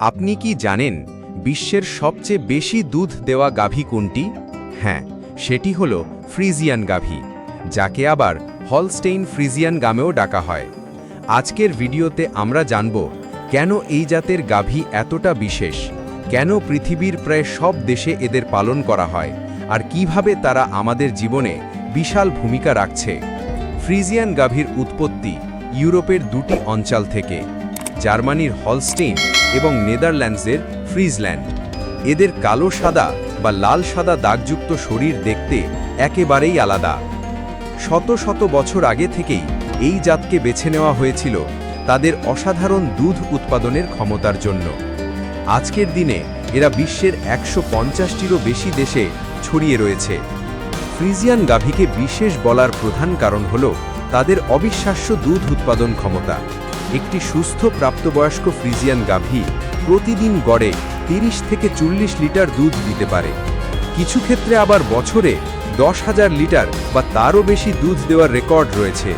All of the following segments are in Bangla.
আপনি কি জানেন বিশ্বের সবচেয়ে বেশি দুধ দেওয়া গাভী কোনটি? হ্যাঁ সেটি হল ফ্রিজিয়ান গাভী, যাকে আবার হলস্টেইন ফ্রিজিয়ান গামেও ডাকা হয়। আজকের ভিডিওতে আমরা জানব কেন এই জাতের গাভী এতটা বিশেষ, কেন পৃথিবীর প্রায় সব দেশে এদের পালন করা হয়, আর কীভাবে তারা আমাদের জীবনে বিশাল ভূমিকা রাখছে। ফ্রিজিয়ান গাভীর উৎপত্তি ইউরোপের দুটি অঞ্চল থেকে, জার্মানির হলস্টেইন এবং নেদারল্যান্ডসের ফ্রিজল্যান্ড। এদের কালো সাদা বা লাল সাদা দাগযুক্ত শরীর দেখতে একেবারেই আলাদা। শত শত বছর আগে থেকেই এই জাতকে বেছে নেওয়া হয়েছিল তাদের অসাধারণ দুধ উৎপাদনের ক্ষমতার জন্য। আজকের দিনে এরা বিশ্বের একশো পঞ্চাশটিরও বেশি দেশে ছড়িয়ে রয়েছে। ফ্রিজিয়ান গাভীকে বিশেষ বলার প্রধান কারণ হল তাদের অবিশ্বাস্য দুধ উৎপাদন ক্ষমতা। একটি সুস্থ প্রাপ্তবয়স্ক ফ্রিজিয়ান গাভী প্রতিদিন গড়ে তিরিশ থেকে চল্লিশ লিটার দুধ দিতে পারে। কিছু ক্ষেত্রে আবার বছরে দশ হাজার লিটার বা তারও বেশি দুধ দেওয়ার রেকর্ড রয়েছে।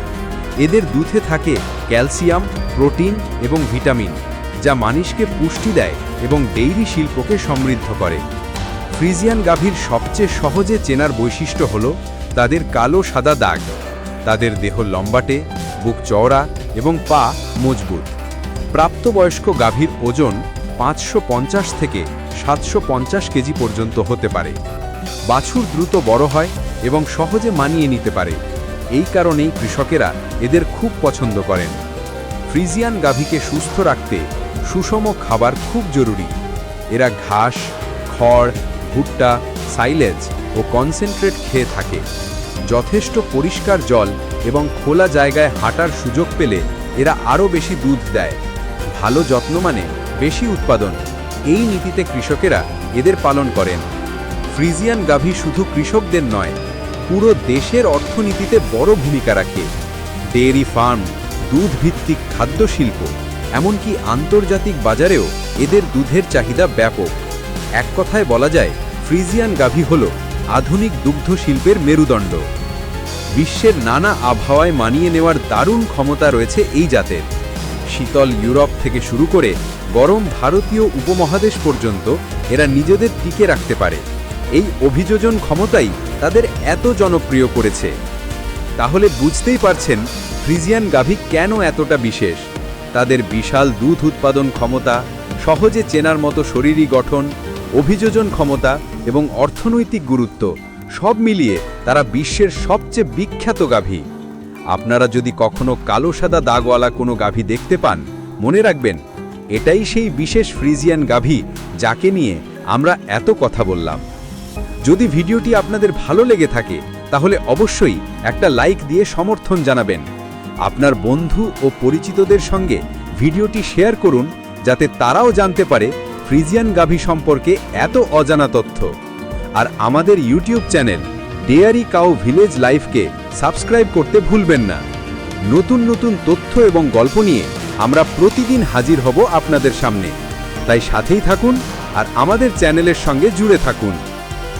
এদের দুধে থাকে ক্যালসিয়াম, প্রোটিন এবং ভিটামিন, যা মানুষকে পুষ্টি দেয় এবং ডেইরি শিল্পকে সমৃদ্ধ করে। ফ্রিজিয়ান গাভীর সবচেয়ে সহজে চেনার বৈশিষ্ট্য হল তাদের কালো সাদা দাগ, তাদের দেহ লম্বাটে, বুক চওড়া এবং পা মজবুত। প্রাপ্তবয়স্ক গাভীর ওজন পাঁচশো পঞ্চাশ থেকে সাতশো পঞ্চাশ কেজি পর্যন্ত হতে পারে। বাছুর দ্রুত বড় হয় এবং সহজে মানিয়ে নিতে পারে। এই কারণেই কৃষকেরা এদের খুব পছন্দ করেন। ফ্রিজিয়ান গাভীকে সুস্থ রাখতে সুষম খাবার খুব জরুরি। এরা ঘাস, খড়, ভুট্টা, সাইলেজ ও কনসেন্ট্রেট খেয়ে থাকে। যথেষ্ট পরিষ্কার জল এবং খোলা জায়গায় হাঁটার সুযোগ পেলে এরা আরও বেশি দুধ দেয়। ভালো যত্ন মানে বেশি উৎপাদন। এই নীতিতে কৃষকেরা এদের পালন করেন। ফ্রিজিয়ান গাভী শুধু কৃষকদের নয়, পুরো দেশের অর্থনীতিতে বড় ভূমিকা রাখে। ডেয়ারি ফার্ম দুধ ভিত্তিক খাদ্য শিল্প এমনকি আন্তর্জাতিক বাজারেও এদের দুধের চাহিদা ব্যাপক। এক কথায় বলা যায়, ফ্রিজিয়ান গাভী হল আধুনিক দুগ্ধ শিল্পের মেরুদণ্ড। বিশ্বের নানা আবহাওয়ায় মানিয়ে নেওয়ার দারুণ ক্ষমতা রয়েছে এই জাতের। শীতল ইউরোপ থেকে শুরু করে গরম ভারতীয় উপমহাদেশ পর্যন্ত এরা নিজেদের টিকে রাখতে পারে। এই অভিযোজন ক্ষমতাই তাদের এত জনপ্রিয় করেছে। তাহলে বুঝতেই পারছেন ফ্রিজিয়ান গাভী কেন এতটা বিশেষ। তাদের বিশাল দুধ উৎপাদন ক্ষমতা, সহজে চেনার মতো শরীরী গঠন, অভিযোজন ক্ষমতা এবং অর্থনৈতিক গুরুত্ব সব মিলিয়ে তারা বিশ্বের সবচেয়ে বিখ্যাত গাভী। আপনারা যদি কখনো কালো সাদা দাগওয়ালা কোনো গাভী দেখতে পান, মনে রাখবেন, এটাই সেই বিশেষ ফ্রিজিয়ান গাভী যাকে নিয়ে আমরা এত কথা বললাম। যদি ভিডিওটি আপনাদের ভালো লেগে থাকে, তাহলে অবশ্যই একটা লাইক দিয়ে সমর্থন জানাবেন। আপনার বন্ধু ও পরিচিতদের সঙ্গে ভিডিওটি শেয়ার করুন, যাতে তারাও জানতে পারে ফ্রিজিয়ান গাভী সম্পর্কে এত অজানা তথ্য। আর আমাদের YouTube channel dairy cow village লাইফকে subscribe করতে ভুলবেন না। নতুন নতুন তথ্য এবং গল্প নিয়ে আমরা প্রতিদিন হাজির হব আপনাদের সামনে। তাই সাথেই থাকুন আর আমাদের চ্যানেলের সঙ্গে জুড়ে থাকুন।